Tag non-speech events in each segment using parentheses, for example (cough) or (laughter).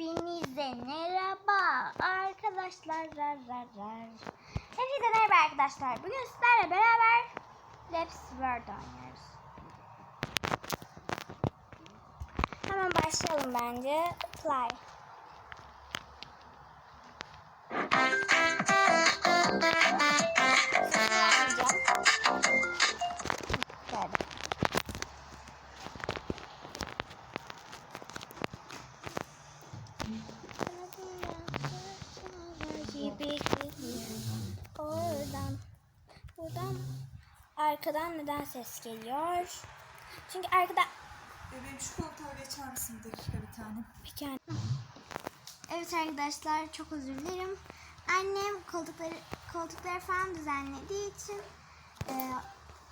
Hepinize merhaba arkadaşlar. Rar, rar, rar. Hepinize merhaba arkadaşlar. Bugün sizlerle beraber Let's Word oynuyoruz. Hemen başlayalım bence. Fly. Arkadan neden ses geliyor? Çünkü arkada Bebeğim şu koltuğa geçer misin bir dakika bir tane? Peki. Evet arkadaşlar çok özür dilerim. Annem koltukları koltukları falan düzenlediği için e,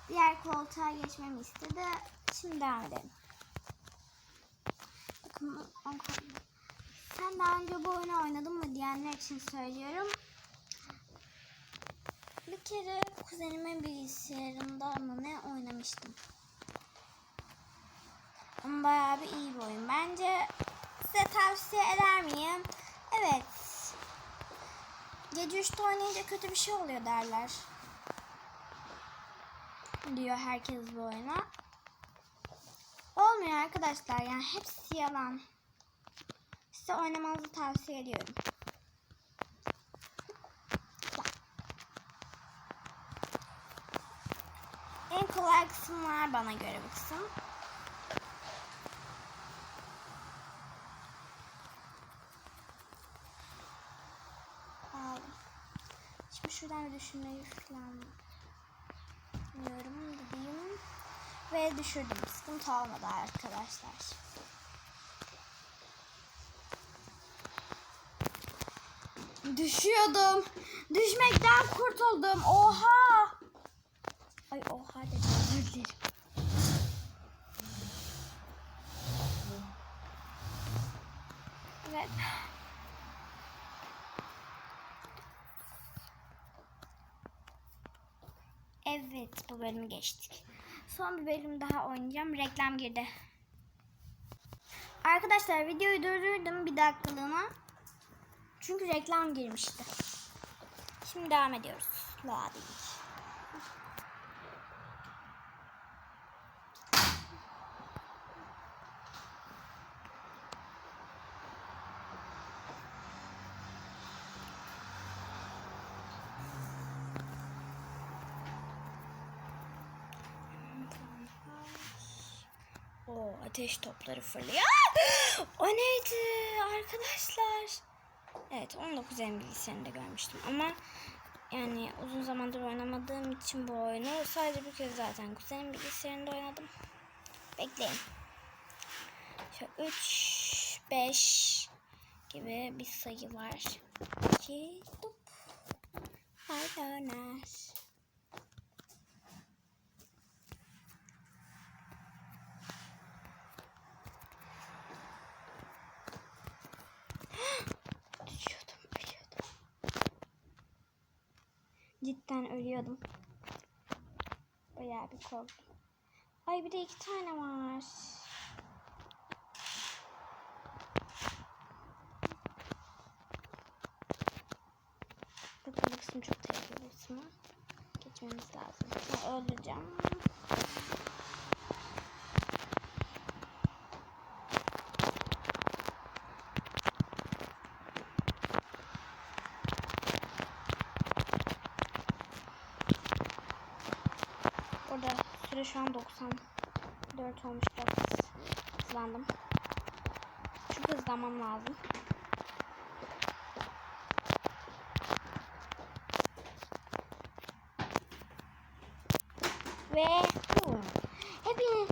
diğer koltuğa geçmemi istedi. Şimdi devam edelim. Bakın sen daha önce bu oyunu oynadın mı diyenler için söylüyorum. Bir kere kuzenimin bilgisayarında oynamıştım. Ama bayağı bir iyi bir oyun. Bence size tavsiye eder miyim? Evet. Gece 3'te oynayınca kötü bir şey oluyor derler. Diyor herkes bu oyuna. Olmuyor arkadaşlar yani hepsi yalan. Size oynamanızı tavsiye ediyorum. En kolay kısımlar bana göre bu kısım. Şimdi şuradan bir düşünmeyi falan diyorum gideyim. Ve düşürdüm. Sıkıntı olmadı arkadaşlar. Düşüyordum. Düşmekten kurtuldum. Oha. Ay oha dedim. Özür dilerim. Evet. Evet bu bölümü geçtik. Son bir bölüm daha oynayacağım. Reklam girdi. Arkadaşlar videoyu durdurdum bir dakikalığına. Çünkü reklam girmişti. Şimdi devam ediyoruz. Loading. O ateş topları fırlıyor. (gasps) O neydi arkadaşlar? Evet 19 en bilgisayarında görmüştüm ama yani uzun zamandır oynamadığım için bu oyunu sadece bir kez zaten kuzenim bilgisayarında oynadım. Bekleyin. Şöyle 3 5 gibi bir sayı var. 2 top. Hay. Cidden ölüyordum. Bayağı bir korktum. Ay bir de iki tane var. Bakın bu kısım çok tehlikeli bir kısmı. Geçmemiz lazım. Öldüreceğim. Orada süre şu an 94 olmuş. Biraz hızlandım. Çok hızlanmam lazım. Ve. Hepiniz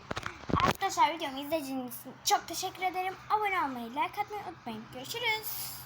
arkadaşlar videomu izlediğiniz için çok teşekkür ederim. Abone olmayı, like atmayı unutmayın. Görüşürüz.